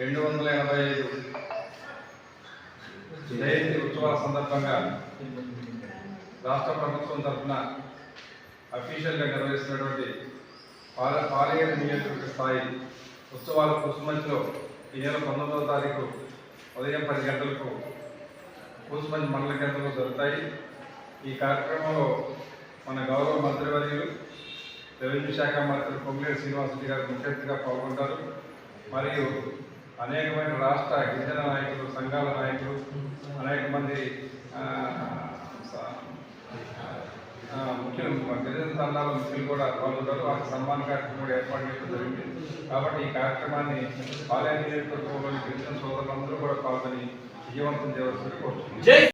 రెండు వందల ఎనభై ఐదు జయంతి ఉత్సవాల సందర్భంగా రాష్ట్ర ప్రభుత్వం తరఫున అఫీషియల్గా నిర్వహిస్తున్నటువంటి పాల పాలేరు నియోజకవర్గ స్థాయి ఉత్సవాల కూసుమంచిలో ఈ నెల పంతొమ్మిదవ తారీఖు ఉదయం పది గంటలకు కూసుమంచి మండల కేంద్రంలో జరుగుతాయి. ఈ కార్యక్రమంలో రెవెన్యూ శాఖ మంత్రి పొంగిలేటి శ్రీనివాసరెడ్డి గారు ముఖ్య పాల్గొంటారు. మరియు అనేకమైన రాష్ట్ర గిరిజన నాయకులు సంఘాల నాయకులు అనేక మంది ముఖ్యులు గిరిజన సంఘాల ముఖ్యులు కూడా పాల్గొంటారు. వారికి సన్మాన కార్యక్రమం కూడా ఏర్పాటు చేయడం జరిగింది. కాబట్టి ఈ కార్యక్రమాన్ని పాలయ నియోజకవర్గంలోని గిరిజన సోదరులందరూ కూడా పాల్గొని విజయవంతం చేయవలసింది కోరుతున్నాను